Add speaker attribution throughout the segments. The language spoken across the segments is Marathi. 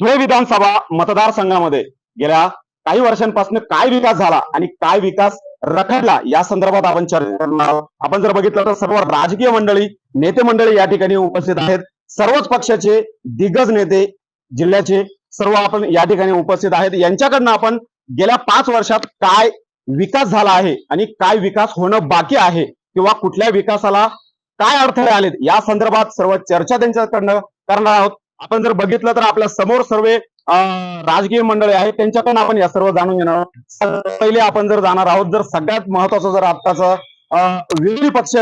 Speaker 1: धुळे विधानसभा मतदारसंघामध्ये गेल्या काही वर्षांपासून काय विकास झाला आणि काय विकास रखडला या संदर्भात आपण चर्चा करणार आहोत. आपण जर बघितलं तर सर्व राजकीय मंडळी नेते मंडळी या ठिकाणी उपस्थित आहेत. सर्वच पक्षाचे दिग्गज नेते जिल्ह्याचे सर्व आपण या ठिकाणी उपस्थित आहेत. यांच्याकडनं आपण गेल्या पाच वर्षात काय विकास झाला आहे आणि काय विकास होणं बाकी आहे किंवा कुठल्या विकासाला काय अडथळे आलेत या संदर्भात सर्व चर्चा त्यांच्याकडनं करणार आहोत. आपण जर बघितलं तर आपल्यासमोर सर्व राजकीय मंडळी आहेत त्यांच्याकडून आपण या सर्व जाणून घेणार आहोत. पहिले आपण जर जाणार आहोत जर सगळ्यात महत्वाचं जर आत्ताचं विरोधी पक्ष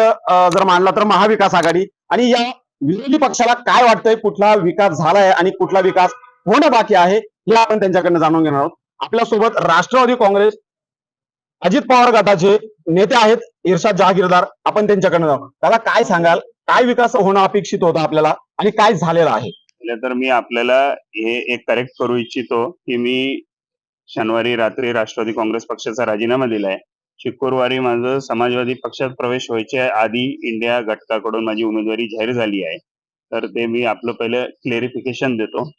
Speaker 1: जर मानला तर महाविकास आघाडी. आणि या विरोधी पक्षाला काय वाटतंय कुठला विकास झालाय आणि कुठला विकास होणं बाकी आहे हे आपण त्यांच्याकडनं जाणून घेणार आहोत. आपल्यासोबत राष्ट्रवादी काँग्रेस अजित पवार गटाचे नेते आहेत इर्षाद जहागीरदार. आपण त्यांच्याकडनं जाऊ. दादा काय सांगाल? काय विकास होणं अपेक्षित होतं आपल्याला? आणि काय झालेलं आहे?
Speaker 2: पहिले तर मी आपल्याला हे एक करेक्ट करू इच्छितो की मी शनिवारी रात्री राष्ट्रवादी काँग्रेस पक्षाचा राजीनामा दिलाय. शुक्रवारी माझं समाजवादी पक्षात प्रवेश व्हायच्या आधी इंडिया घटकाकडून माझी उमेदवारी जाहीर झाली आहे. तर ते मी आपलं पहिलं क्लेरिफिकेशन देतो.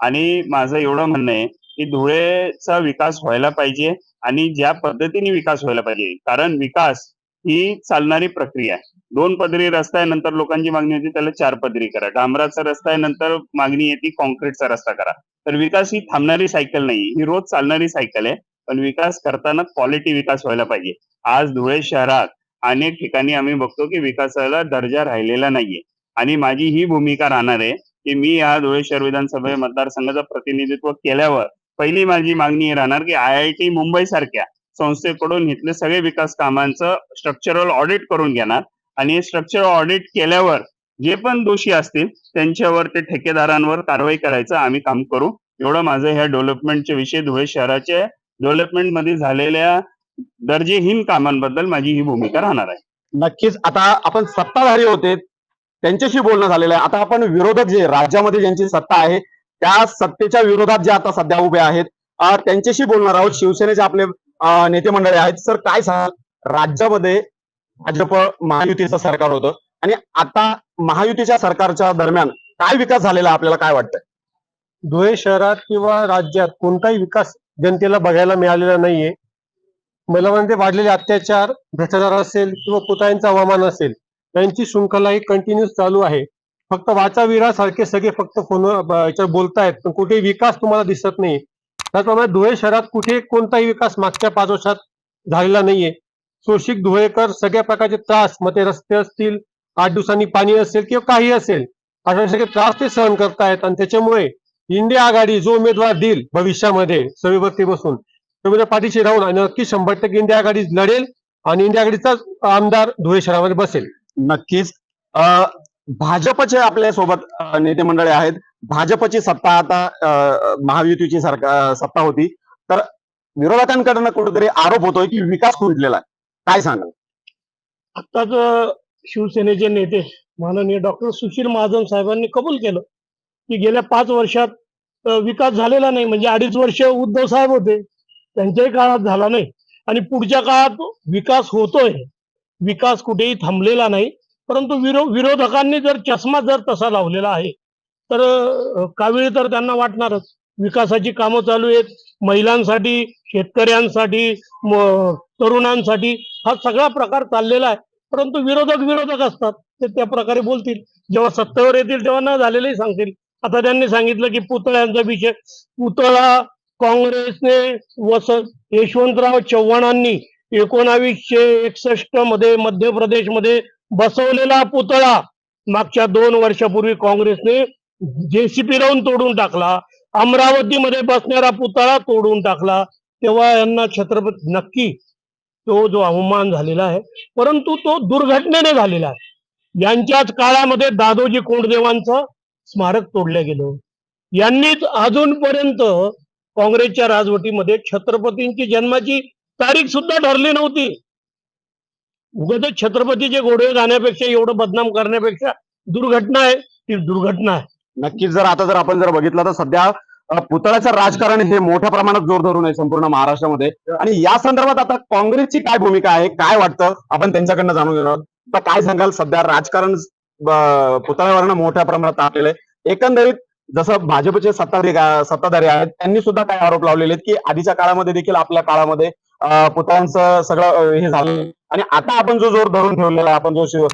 Speaker 2: आणि माझं एवढं म्हणणं आहे की धुळेचा विकास व्हायला पाहिजे आणि ज्या पद्धतीने विकास व्हायला पाहिजे. कारण विकास ही चालणारी प्रक्रिया आहे. दोन पदरी रस्ता आहे नंतर लोकांची मागणी होती त्याला चार पदरी करा. डांबराचा रस्ता आहे नंतर मागणी येते कॉन्क्रीटचा रस्ता करा. तर विकास ही थांबणारी सायकल नाही ही रोज चालणारी सायकल आहे. पण विकास करताना क्वालिटी विकास व्हायला पाहिजे. आज धुळे शहरात अनेक ठिकाणी आम्ही बघतो की विकासाला दर्जा राहिलेला नाहीये. आणि माझी ही भूमिका राहणार आहे की मी या धुळे शहर विधानसभा मतदारसंघाचं प्रतिनिधित्व केल्यावर पहिली माझी मागणी राहणार की आय आय टी मुंबई सारख्या संस्थेकडून इथले सगळे विकास कामांचं स्ट्रक्चरल ऑडिट करून घेणार. आणि स्ट्रक्चरल ऑडिट केल्यावर जे पण दोषी असतील त्यांच्यावर ते ठेकेदारांवर कारवाई करायचं आम्ही काम करू. एवढं माझं ह्या डेव्हलपमेंटच्या विषयी. धुळे शहराच्या डेव्हलपमेंटमध्ये झालेल्या दर्जेहीन कामांबद्दल माझी ही भूमिका राहणार आहे.
Speaker 1: नक्कीच. आता आपण सत्ताधारी होते. त्यांच्याशी बोलणं झालेलं आहे. आता आपण विरोधक जे राज्यामध्ये ज्यांची सत्ता आहे त्या सत्तेच्या विरोधात जे आता सध्या उभे आहेत त्यांच्याशी बोलणार आहोत. शिवसेनेचे आपले नेते मंडळी आहेत. सर काय सांगाल? राज्यामध्ये भाजप महायुतीचं सरकार होतं आणि आता महायुतीच्या सरकारच्या दरम्यान काय विकास झालेला आपल्याला काय वाटतंय?
Speaker 3: धुळे शहरात किंवा राज्यात कोणताही विकास जनतेला बघायला मिळालेला नाहीये. मला वाढलेले अत्याचार भ्रष्टाचार असेल किंवा पुतळ्यांचं हवामान असेल त्यांची शृंखला ही कंटिन्यूस चालू आहे. फक्त वाचावीरासारखे सगळे फक्त फोनवर याच्यावर बोलतायत पण कुठे विकास तुम्हाला दिसत नाही त्याचप्रमाणे धुळे शहरात कुठे कोणताही विकास मागच्या पाच वर्षात झालेला नाहीये. सोशिक धुळेकर सगळ्या प्रकारचे त्रास मग ते रस्ते असतील आठ दिवसांनी पाणी असेल किंवा काही असेल अशा सगळे त्रास ते सहन करतायत आणि त्याच्यामुळे इंडिया आघाडी जो उमेदवार देईल भविष्यामध्ये सविभक्ती बसून तो पाठीशी राहून आणि नक्की शंभर टक्के इंडिया आघाडी लढेल आणि इंडिया आघाडीचाच आमदार धुळे शहरामध्ये बसेल.
Speaker 1: नक्कीच. भाजपचे आपल्यासोबत नेते मंडळी आहेत. भाजपची सत्ता आता महायुतीची सरकार सत्ता होती. तर विरोधकांकडनं कुठेतरी आरोप होतोय की विकास खुंटलेला आहे. काय सांगाल?
Speaker 4: आत्ताच शिवसेनेचे नेते माननीय डॉक्टर सुशील महाजन साहेबांनी कबूल केलं की गेल्या पाच वर्षात विकास झालेला नाही. म्हणजे अडीच वर्ष उद्धव साहेब होते. त्यांच्याही काळात झाला नाही. आणि पुढच्या काळात विकास होतोय. विकास कुठेही थांबलेला नाही. परंतु विरो विरोधकांनी जर चष्मा जर तसा लावलेला आहे तर अ, कावेळी तर त्यांना वाटणारच. विकासाची कामं चालू आहेत. महिलांसाठी शेतकऱ्यांसाठी तरुणांसाठी हा सगळा प्रकार चाललेला आहे. परंतु विरोधक विरोधक असतात. ते त्या प्रकारे बोलतील. जेव्हा सत्तेवर येतील तेव्हा न झालेलंही सांगतील. आता त्यांनी सांगितलं की पुतळ्यांचा विषय. पुतळा काँग्रेसने वस यशवंतराव चव्हाणांनी एकोणावीसशे एकसष्टमध्ये मध्य प्रदेशमध्ये बसवलेला पुतळा. मागच्या दोन वर्षापूर्वी काँग्रेसने जेसीपी राहून तोडून टाकला अमरावतीमध्ये बसणारा पुतळा तोडून टाकला तेव्हा यांना छत्रपती नक्की तो जो अवमान झालेला आहे परंतु तो दुर्घटनेने झालेला आहे. यांच्याच काळामध्ये दादोजी कोंडदेवांचं स्मारक तोडलं गेलं. यांनीच अजूनपर्यंत काँग्रेसच्या राजवटीमध्ये छत्रपतींची जन्माची तारीख सुद्धा ठरली नव्हती. उगतच छत्रपतीचे घोडे जाण्यापेक्षा एवढं बदनाम करण्यापेक्षा दुर्घटना आहे ती दुर्घटना आहे.
Speaker 1: नक्कीच जर आता जर आपण जर बघितलं तर सध्या पुतळ्याचं राजकारण हे मोठ्या प्रमाणात जोर धरून आहे संपूर्ण महाराष्ट्रामध्ये. आणि या संदर्भात आता काँग्रेसची काय भूमिका आहे काय वाटतं? आपण त्यांच्याकडनं जाणून घेणार आहोत. आता काय सांगाल? सध्या राजकारण पुतळ्यावरनं मोठ्या प्रमाणात तापलेलं आहे. एकंदरीत जसं भाजपचे सत्ताधारी सत्ताधारी आहेत त्यांनी सुद्धा काय आरोप लावलेले आहेत की आधीच्या काळामध्ये देखील आपल्या काळामध्ये पुतळ्यांचं सगळं हे झालं आणि आता आपण जो जोर धरून ठेवलेला आहे आपण जो शिव-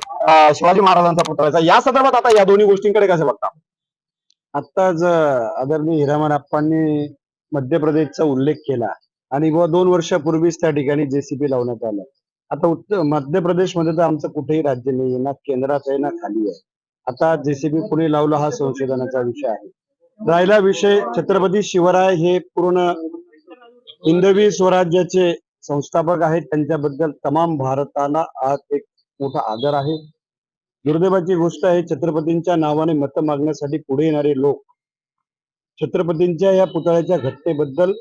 Speaker 1: शिवाजी महाराजांचा पुतळ्याचा या संदर्भात आता या दोन्ही गोष्टींकडे कसे बघता?
Speaker 5: आत्ताच आदरणीय हिरामन आप्पांनी मध्य प्रदेशचा उल्लेख केला आणि व दोन वर्षापूर्वीच त्या ठिकाणी जेसीबी लावण्यात आलं. आता उत्तर मध्य प्रदेशमध्ये तर आमचं कुठेही राज्य नाही ना केंद्रात आहे ना खाली आहे. आता जेसीबी कुणी लावलं हा संशोधनाचा विषय आहे. राहिला विषय छत्रपती शिवराय हे पूर्ण हिंदवी स्वराज्याचे संस्थापक आहेत. त्यांच्याबद्दल तमाम भारताला आज एक मोठा आदर आहे. दुर्दैवाची गोष्ट आहे छत्रपतींच्या नावाने मतं मागण्यासाठी पुढे येणारे लोक छत्रपतींच्या या पुतळ्याच्या घटनेबद्दल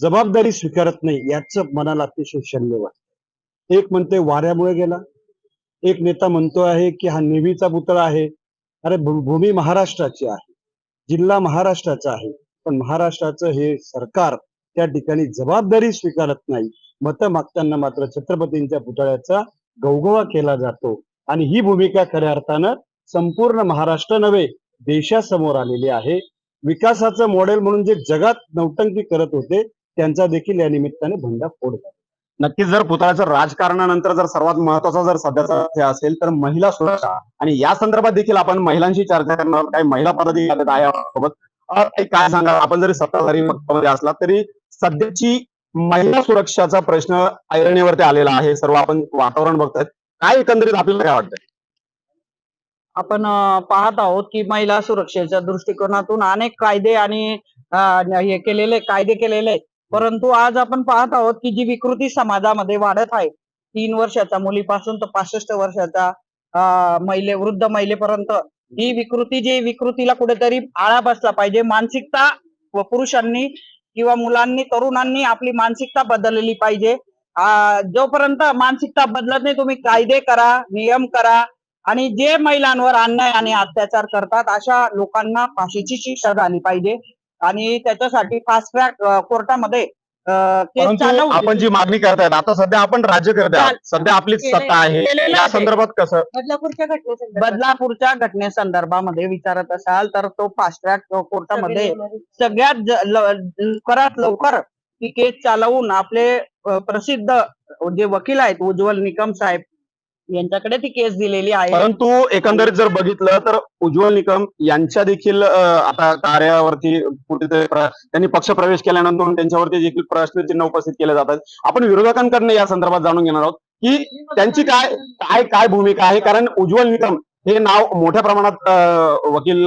Speaker 5: जबाबदारी स्वीकारत नाही याच मनाला अतिशय शल्य वाटत. एक म्हणते वाऱ्यामुळे गेला. एक नेता म्हणतो आहे की हा नेव्हीचा पुतळा आहे. अरे भू- भूमी महाराष्ट्राची आहे. जिल्हा महाराष्ट्राचा आहे. पण महाराष्ट्राचं हे सरकार त्या ठिकाणी जबाबदारी स्वीकारत नाही. मतं मागताना मात्र छत्रपतींच्या पुतळ्याचा गवगवा केला जातो. आणि ही भूमिका खऱ्या अर्थानं संपूर्ण महाराष्ट्र नव्हे देशासमोर आलेली आहे. विकासाचं मॉडेल म्हणून जे जगात नौटंकी करत होते त्यांचा देखील या निमित्ताने भंडाफोड झाला.
Speaker 1: नक्कीच जर पुतळ्याचं राजकारणानंतर जर सर्वात महत्त्वाचा जर सध्याचा अर्थ असेल तर महिला सुरक्षा. आणि या संदर्भात देखील आपण महिलांशी चर्चा करणार काही महिला पदाधिकारी आहेत काय सांगा आपण जरी सत्ताधारी पक्षामध्ये असला तरी सध्याची महिला सुरक्षाचा प्रश्न ऐरणीवरती आलेला आहे. सर्व आपण वातावरण बघतोय काय एकंदरीत आपल्याला काय वाटतं
Speaker 6: आपण पाहत आहोत की महिला सुरक्षेच्या दृष्टिकोनातून अनेक कायदे आणि हे केलेले कायदे केलेले आहेत. परंतु आज आपण पाहत आहोत की जी विकृती समाजामध्ये वाढत आहे तीन वर्षाच्या मुलीपासून तर पासष्ट वर्षाच्या महिले वृद्ध महिलेपर्यंत ही विकृती जी विकृतीला कुठेतरी आळा बसला पाहिजे. मानसिकता व पुरुषांनी किंवा मुलांनी तरुणांनी आपली मानसिकता बदललेली पाहिजे. जोपर्यंत मानसिकता बदलत नाही तुम्ही कायदे करा नियम करा आणि जे महिलांवर अन्याय आणि अत्याचार करतात अशा लोकांना फाशीची शिक्षा झाली पाहिजे. आणि त्याच्यासाठी फास्ट ट्रॅक कोर्टामध्ये
Speaker 1: आपण जी मागणी करतायत आता सध्या आपण राज्य करत आहोत. सध्या आपलीच सत्ता आहे. या. संदर्भात कसं?
Speaker 6: बदलापूरच्या घटनेसंदर्भात. बदलापूरच्या घटनेसंदर्भामध्ये विचारत असाल तर तो फास्ट ट्रॅक कोर्टामध्ये सगळ्यात लवकरात लवकर ती केस चालवून आपले प्रसिद्ध जे वकील आहेत उज्ज्वल निकम साहेब यांच्याकडे ती केस दिलेली आहे.
Speaker 1: परंतु एकंदरीत जर बघितलं तर उज्ज्वल निकम यांच्या देखील आता कार्यावरती कुठेतरी त्यांनी पक्ष प्रवेश केल्यानंतर त्यांच्यावरती देखील प्रश्नचिन्ह उपस्थित केले जातात. आपण विरोधकांकडनं या संदर्भात जाणून घेणार आहोत की त्यांची काय काय काय भूमिका आहे? कारण उज्ज्वल निकम हे नाव मोठ्या प्रमाणात वकील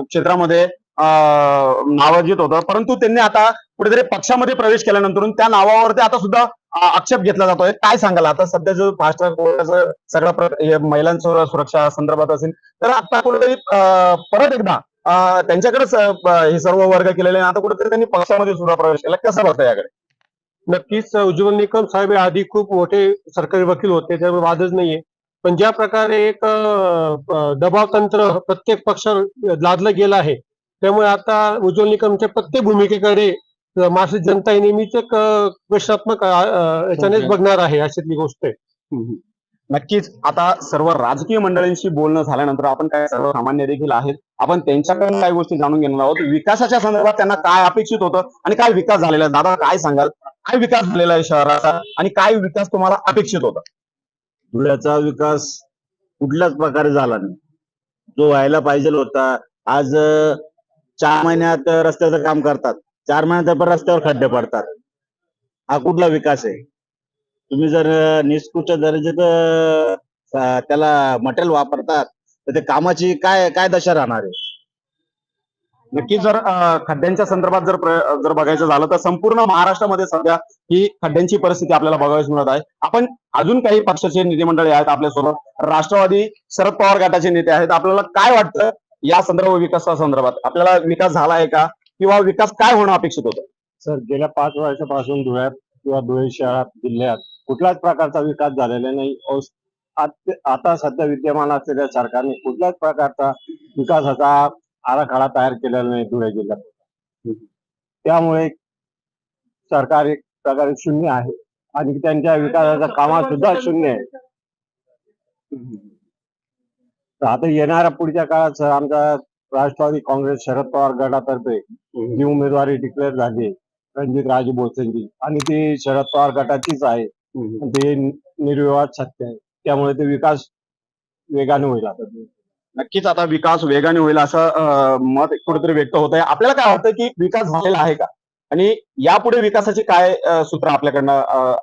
Speaker 1: क्षेत्रामध्ये नावाजित होतं. परंतु त्यांनी आता कुठेतरी पक्षामध्ये प्रवेश केल्यानंतर त्या नावावरती आता सुद्धा आक्षेप घेतला जातोय. काय सांगाल? आता सध्याचं फास्ट ट्रॅक सगळं सुरक्षा संदर्भात असेल तर आता कुठेतरी परत एकदा त्यांच्याकडे त्यांच्याकडेच हे सर्व वर्ग केलेले आहे. आता कुठेतरी त्यांनी पक्षामध्ये सुद्धा प्रवेश केला. कसं बघता याकडे?
Speaker 3: नक्कीच उज्ज्वल निकम साहेब हे आधी खूप मोठे सरकारी वकील होते त्यामुळे वादच नाहीये. पण ज्या प्रकारे एक दबाव तंत्र प्रत्येक पक्षावर लादलं गेलं आहे त्यामुळे आता उज्ज्वल निकमच्या प्रत्येक भूमिकेकडे महाराष्ट्र जनता ही नेहमीच एक प्रश्नात्मक याच्यानेच बघणार आहे अशातली गोष्ट आहे.
Speaker 1: नक्कीच आता सर्व राजकीय मंडळींशी बोलणं झाल्यानंतर आपण काय सर्वसामान्य देखील आहेत. आपण त्यांच्याकडून काही गोष्टी जाणून घेणार आहोत. विकासाच्या संदर्भात त्यांना काय अपेक्षित होतं आणि काय विकास झालेला आहे? दादा काय सांगाल? काय विकास झालेला आहे शहराचा आणि काय विकास तुम्हाला अपेक्षित होता?
Speaker 5: धुळ्याचा विकास कुठल्याच प्रकारे झाला नाही. जो व्हायला पाहिजे होता. आज अं, चार महिन्यात रस्त्याचं काम करतात. चार महिन्यात पण रस्त्यावर खड्डे पडतात. हा कुठला विकास आहे? तुम्ही जर निष्कृष्ट दर्जेचं त्याला मटेरियल वापरतात तर ते कामाची काय काय दशा राहणार आहे?
Speaker 1: नक्कीच जर खड्ड्यांच्या संदर्भात जर जर बघायचं झालं तर संपूर्ण महाराष्ट्रामध्ये सध्या ही खड्ड्यांची परिस्थिती आपल्याला बघायला मिळत आहे. आपण अजून काही पक्षाचे नेते मंडळी आहेत आपल्यासोबत. राष्ट्रवादी शरद पवार गटाचे नेते आहेत. आपल्याला काय वाटतं? या संदर्भ विकासा संदर्भात आपल्याला विकास झाला आहे का? किंवा विकास काय होणं अपेक्षित होतं?
Speaker 5: सर गेल्या पाच वर्षापासून धुळ्यात किंवा धुळे शहरात जिल्ह्यात कुठल्याच प्रकारचा विकास झालेला नाही. आता सध्या विद्यमान असलेल्या सरकारने कुठल्याच प्रकारचा विकासाचा आराखडा तयार केलेला नाही धुळे जिल्ह्यात. त्यामुळे सरकार एक प्रकारे शून्य आहे आणि त्यांच्या विकासाचा कामात सुद्धा शून्य आहे. आता येणाऱ्या पुढच्या काळात सर आमचा राष्ट्रवादी काँग्रेस शरद पवार गटातर्फे जी उमेदवारी डिक्लेअर झाली रणजित राजे भोसलेंची. आणि ती शरद पवार गटाचीच आहे. ते निर्विवाद सत्य आहे. त्यामुळे ते विकास वेगाने होईल आता.
Speaker 1: नक्कीच आता विकास वेगाने होईल असं मत कुठेतरी व्यक्त होत आहे. आपल्याला काय वाटतं की विकास झालेला आहे का? आणि यापुढे विकासाची काय सूत्र आपल्याकडनं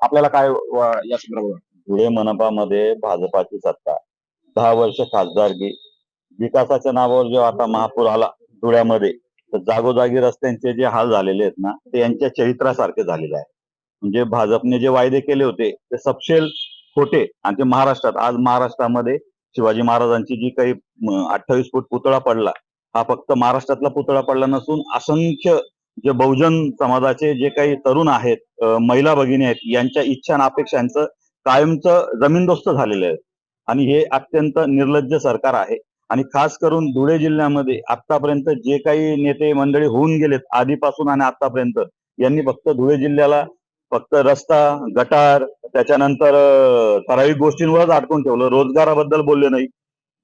Speaker 1: आपल्याला काय या संदर्भात
Speaker 7: धुळे मनपामध्ये भाजपाची सत्ता. दहा वर्ष खासदारकी विकासाच्या नावावर जो आता महापूर आला धुळ्यामध्ये तर जागोजागी रस्त्यांचे जे हाल झालेले आहेत ना ते यांच्या चरित्रासारखे झालेले आहे. म्हणजे भाजपने जे वायदे केले होते ते सपशेल खोटे. आणि ते महाराष्ट्रात आज महाराष्ट्रामध्ये शिवाजी महाराजांची जी काही अठ्ठावीस फूट पुतळा पडला हा फक्त महाराष्ट्रातला पुतळा पडला नसून असंख्य जे बहुजन समाजाचे जे काही तरुण आहेत महिला भगिनी आहेत यांच्या इच्छा आणि अपेक्षांचं कायमचं जमीनदोस्त झालेलं आहे. आणि हे अत्यंत निर्लज्ज सरकार आहे. आणि खास करून धुळे जिल्ह्यामध्ये आतापर्यंत जे काही नेते मंडळी होऊन गेलेत आधीपासून आणि आतापर्यंत यांनी फक्त धुळे जिल्ह्याला फक्त रस्ता गटार त्याच्यानंतर ठराविक गोष्टींवरच अडकून ठेवलं. रोजगाराबद्दल बोलले नाही.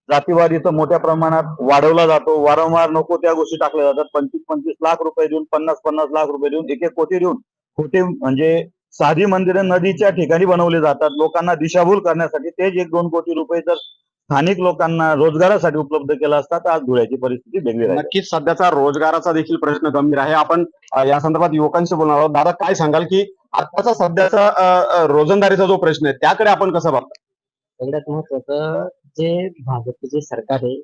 Speaker 7: जातीवाद इथं मोठ्या प्रमाणात वाढवला जातो. वारंवार नको त्या गोष्टी टाकल्या जातात. पंचवीस पंचवीस लाख रुपये देऊन पन्नास पन्नास लाख रुपये देऊन एक एक कोटी देऊन खोटे म्हणजे साधी मंदिरं नदीच्या ठिकाणी बनवली जातात. लोकांना दिशाभूल करण्यासाठी तेच एक दोन कोटी रुपये जर स्थानिक लोकांना रोजगारासाठी उपलब्ध केला असता तर आज धुळ्याची परिस्थिती वेगळी राहील.
Speaker 1: नक्कीच सध्याचा रोजगाराचा देखील प्रश्न गंभीर आहे. आपण या संदर्भात युवकांशी बोलणार आहोत. दादा काय सांगाल की आताचा सध्याचा रोजंदारीचा जो प्रश्न आहे त्याकडे आपण कसं बघता?
Speaker 8: सगळ्यात महत्वाचं जे भाजपचे जे सरकार आहे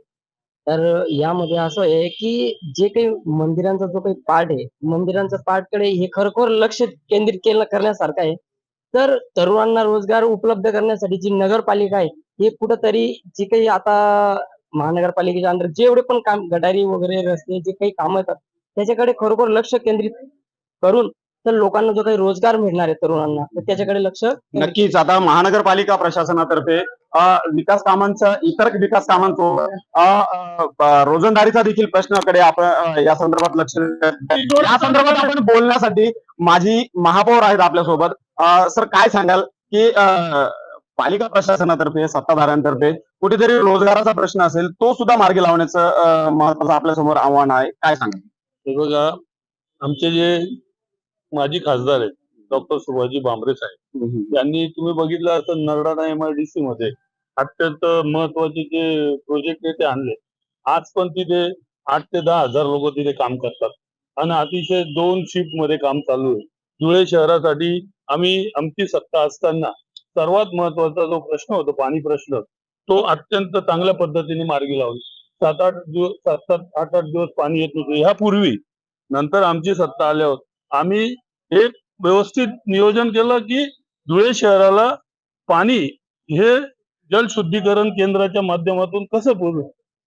Speaker 8: तर यामध्ये असं आहे की जे काही मंदिरांचा जो काही पार्ट आहे मंदिरांचा पार्टकडे हे खरोखर लक्ष केंद्रित केलं करण्यासारखं आहे. तर तरुणांना रोजगार उपलब्ध करण्यासाठी जी नगरपालिका आहे हे कुठंतरी जे काही आता महानगरपालिकेच्या अंदर जेवढे पण काम गटारी वगैरे रस्ते जे काही काम येतात त्याच्याकडे खरोखर लक्ष केंद्रित करून तर लोकांना जो काही रोजगार मिळणार आहे तरुणांना तर त्याच्याकडे लक्ष
Speaker 1: नक्कीच. आता महानगरपालिका प्रशासनातर्फे विकास कामांचा इतर विकास अ, रोजंदारीचा देखील प्रश्नाकडे आपण या संदर्भात लक्ष या संदर्भात आपण बोलण्यासाठी माझी महापौर आहेत आपल्यासोबत. सर काय सांगाल की पालिका प्रशासनातर्फे सत्ताधाऱ्यांतर्फे कुठेतरी रोजगाराचा प्रश्न असेल तो सुद्धा मार्गी लावण्याचं महत्वाचं आपल्यासमोर आव्हान आहे. काय सांगाल?
Speaker 9: हे बघा आमचे जे माजी खासदार आहेत. डॉक्टर सुभाजी भामरे साहेब. त्यांनी तुम्ही बघितलं असं नरडाणा एमआयडीसी मध्ये अत्यंत महत्त्वाचे जे प्रोजेक्ट आहे ते आणले. आज पण तिथे आठ ते दहा हजार लोक तिथे काम करतात. आणि अतिशय दोन शिफ्टमध्ये काम चालू आहे. धुळे शहरासाठी आम्ही आमची सत्ता असताना सर्वात महत्त्वाचा जो प्रश्न होतो पाणी प्रश्न तो अत्यंत चांगल्या पद्धतीने मार्गी लावला. सात आठ दिवस सात सात आठ आठ दिवस पाणी येत नव्हतं. ह्यापूर्वी नंतर आमची सत्ता आल्यावर आम्ही एक व्यवस्थित नियोजन केलं की धुळे शहराला पाणी हे जलशुद्धीकरण केंद्राच्या माध्यमातून कसं पुरवू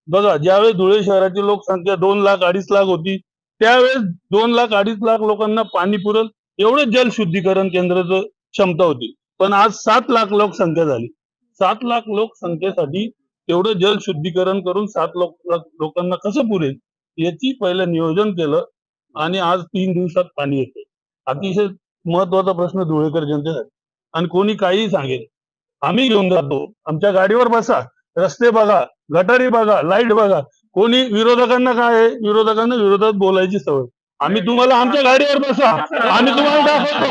Speaker 9: बघा ज्यावेळेस धुळे शहराची लोकसंख्या दोन लाख अडीच लाख होती त्यावेळेस दोन लाख अडीच लाख लोकांना पाणी पुरल एवढं जलशुद्धीकरण केंद्राचं क्षमता होती. पण आज सात लाख लोकसंख्या झाली. सात लाख लोकसंख्येसाठी तेवढं जलशुद्धीकरण करून सात लोक लाख लोकांना कसं पुरेल? याची पहिलं नियोजन केलं. आणि आज तीन दिवसात पाणी येते. अतिशय महत्त्वाचा प्रश्न धुळेकर जनतेसाठी. आणि कोणी काहीही सांगेल. आम्ही घेऊन जातो. आमच्या गाडीवर बसा. रस्ते बघा. गटारी बघा. लाइट बघा. कोणी विरोधकांना काय आहे? विरोधकांना विरोधात बोलायची सवय. आम्ही तुम्हाला आमच्या गाडीवर बसा. आम्ही तुम्हाला दाखवतो.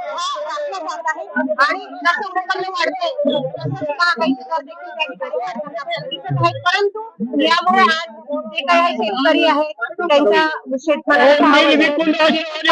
Speaker 10: परंतु यामुळे आज जे काही शेतकरी आहेत त्यांच्या शेतमालाचा भाव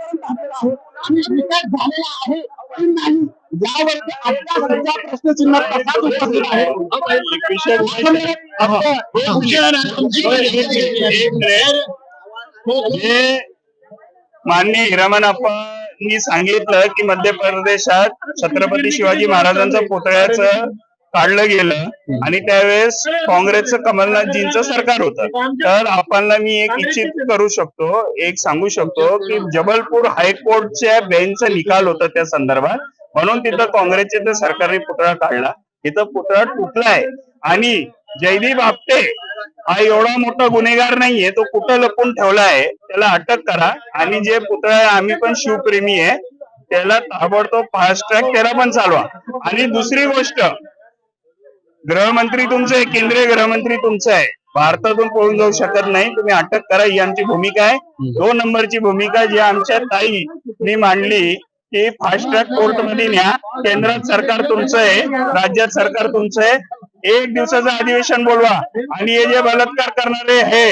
Speaker 4: बैल झालेला आहे की नाही
Speaker 1: यावरती आपला सध्या प्रश्नचिन्ह तसाच उपस्थित आहे
Speaker 2: हे माननीय हिरामन आप्पांनी सांगितलं की मध्य प्रदेशात छत्रपती शिवाजी महाराजांचं पुतळ्याचं काढलं गेलं आणि त्यावेळेस काँग्रेसचं कमलनाथजींचं सरकार होतं. तर आपल्याला मी एक इच्छित करू शकतो एक सांगू शकतो की जबलपूर हायकोर्टच्या बेंचचा निकाल होता त्या संदर्भात. म्हणून तिथं काँग्रेसचे ते सरकारने पुतळा काढला. तिथं पुतळा तुटलाय. आणि जयदीप आपटे हा एवढा मोठा गुन्हेगार नाहीये तो कुठं लपून ठेवला आहे त्याला अटक करा. आणि जे पुतळा आहे, आम्ही पण शिवप्रेमी आहे त्याला ताबडतोब फास्ट ट्रॅक त्याला पण चालवा. आणि दुसरी गोष्ट गृहमंत्री तुमचे आहे, केंद्रीय गृहमंत्री तुमचं आहे. भारतातून पळून जाऊ शकत नाही. तुम्ही अटक करा ही आमची भूमिका आहे. दोन नंबरची भूमिका जी आमच्या ताईंनी मांडली की फास्ट ट्रॅक कोर्टमध्ये न्या. केंद्रात सरकार तुमचं आहे राज्यात सरकार तुमचं आहे. एक दिवसाचं अधिवेशन बोलवा. आणि हे जे बलात्कार करणारे हे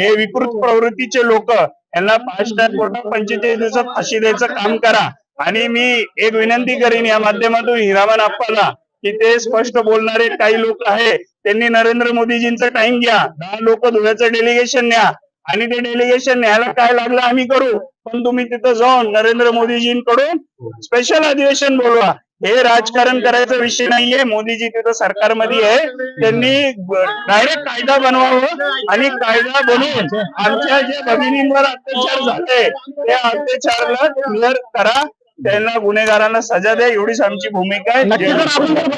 Speaker 2: हे विकृत प्रवृत्तीचे लोक यांना फास्ट ट्रॅक कोर्टात पंचेचाळीस दिवसात फाशी द्यायचं काम करा. आणि मी एक विनंती करीन या माध्यमातून हिरामन आप्पाला की ते स्पष्ट बोलणारे काही लोक आहे त्यांनी नरेंद्र मोदीजींचा टाइम घ्या. दहा लोक धुळ्याचं डेलिगेशन न्या. आणि ते डेलिगेशन न्यायला काय लागलं आम्ही करू. पण तुम्ही तिथं जाऊन नरेंद्र मोदीजींकडून स्पेशल अधिवेशन बोलवा. हे राजकारण करायचा विषय नाहीये. मोदीजी तिथं सरकारमध्ये आहे. त्यांनी डायरेक्ट कायदा बनवावं आणि कायदा बनवून आमच्या ज्या भगिनींवर अत्याचार झाले त्या अत्याचाराला क्लिअर करा. त्यांना गुन्हेगारांना सजा द्या एवढीच आमची भूमिका आहे.